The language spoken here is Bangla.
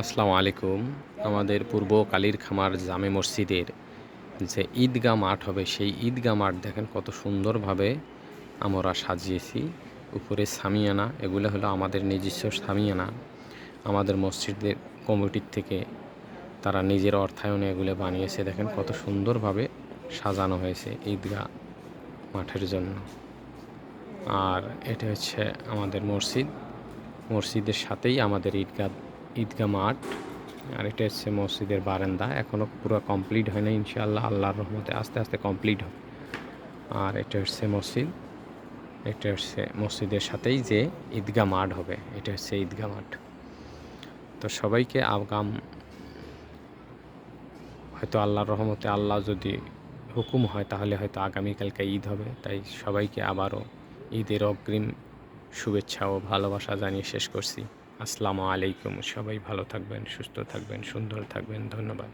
আসসালামু আলাইকুম। আমাদের পূর্ব কালীর খামার জামে মসজিদের যে ঈদগাহ মাঠ হবে, সেই ঈদগাহ মাঠ দেখেন কত সুন্দরভাবে আমরা সাজিয়েছি। উপরে সামিয়ানা, এগুলো হলো আমাদের নিজস্ব সামিয়ানা। আমাদের মসজিদের কমিটির থেকে তারা নিজের অর্থায়নে এগুলো বানিয়েছে। দেখেন কত সুন্দরভাবে সাজানো হয়েছে ঈদগাহ মাঠের জন্য। আর এটা হচ্ছে আমাদের মসজিদ। মসজিদের সাথেই আমাদের ঈদগাহ ঈদগাহ মাঠ আর এটা হচ্ছে মসজিদের বারান্দা এখনও পুরো কমপ্লিট হয় না ইনশাআল্লাহ, আল্লাহর রহমতে আস্তে আস্তে কমপ্লিট হবে আর এটা হচ্ছে মসজিদ, এটা হচ্ছে মসজিদের সাথেই যে ঈদগাহ মাঠ হবে, এটা হচ্ছে ঈদগাহ মাঠ। তো সবাইকে আগাম, হয়তো আল্লাহর রহমতে আল্লাহ যদি হুকুম হয়, তাহলে হয়তো আগামীকালকে ঈদ হবে। তাই সবাইকে আবারও ঈদের অগ্রিম শুভেচ্ছা ও ভালোবাসা জানিয়ে শেষ করছি। আসসালামু আলাইকুম। সবাই ভালো থাকবেন সুস্থ থাকবেন সুন্দর থাকবেন। ধন্যবাদ।